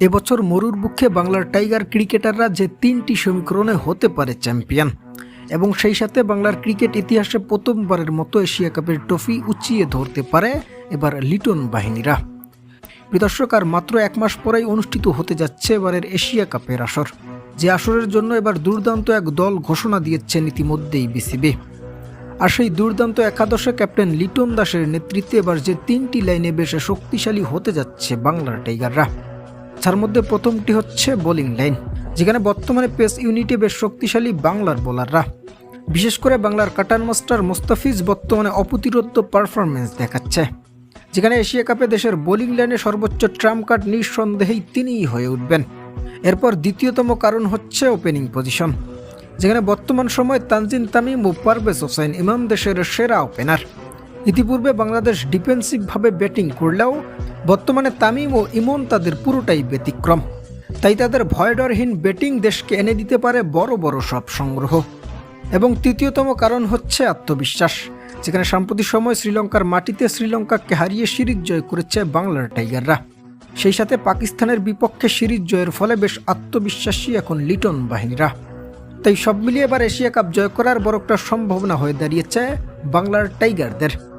এবছর মরুর বুকে বাংলার টাইগার ক্রিকেটাররা যে তিনটি সমীকরণে হতে পারে চ্যাম্পিয়ন। এবং সেই সাথে বাংলার ক্রিকেট ইতিহাসে প্রথমবারের মতো এশিয়া কাপের ট্রফি উঁচিয়ে ধরতে পারে এবার লিটন বাহিনীরা। বিদর্শক আর মাত্র এক মাস পরেই অনুষ্ঠিত হতে যাচ্ছে এবারের এশিয়া কাপের আসর। যে আসরের জন্য এবার দুর্দান্ত এক দল ঘোষণা দিয়েছেন ইতিমধ্যেই বিসিবি আর সেই দুর্দান্ত একাদশে ক্যাপ্টেন লিটন দাসের নেতৃত্বে এবার যে তিনটি লাইনে বেশ শক্তিশালী হতে যাচ্ছে বাংলার টাইগাররা। তার মধ্যে প্রথমটি হচ্ছে বোলিং লাইন, যেখানে বর্তমানে পেস ইউনিটে বেশ শক্তিশালী বাংলার বোলাররা। বিশেষ করে বাংলার কাটার মাস্টার মোস্তাফিজ বর্তমানে অপ্রতিরোধ পারফরমেন্স দেখাচ্ছে, যেখানে এশিয়া কাপে দেশের বোলিং লাইনে সর্বোচ্চ ট্রাম্প কার্ড নিঃসন্দেহেই তিনিই হয়ে উঠবেন। এরপর দ্বিতীয়তম কারণ হচ্ছে ওপেনিং পজিশন যেখানে বর্তমান সময়ে তানজিন তামিম ও পারভেজ হোসেন ইমাম দেশের সেরা ওপেনার ইতিপূর্বে বাংলাদেশ ডিফেন্সিভভাবে ব্যাটিং করলেও বর্তমানে তামিম ও ইমন তাদের পুরোটাই ব্যতিক্রম। তাই তাদের ভয়ডরহীন ব্যাটিং দেশকে এনে দিতে পারে বড় বড় সব সংগ্রহ। এবং তৃতীয়তম কারণ হচ্ছে আত্মবিশ্বাস, যেখানে সাম্প্রতিক সময় শ্রীলঙ্কার মাটিতে শ্রীলঙ্কাকে হারিয়ে সিরিজ জয় করেছে বাংলার টাইগাররা। সেই সাথে পাকিস্তানের বিপক্ষে সিরিজ জয়ের ফলে বেশ আত্মবিশ্বাসী এখন লিটন বাহিনীরা। তাই সব মিলিয়ে এবার এশিয়া কাপ জয় করার বড় একটা সম্ভাবনা হয়ে দাঁড়িয়েছে বাংলার টাইগারদের।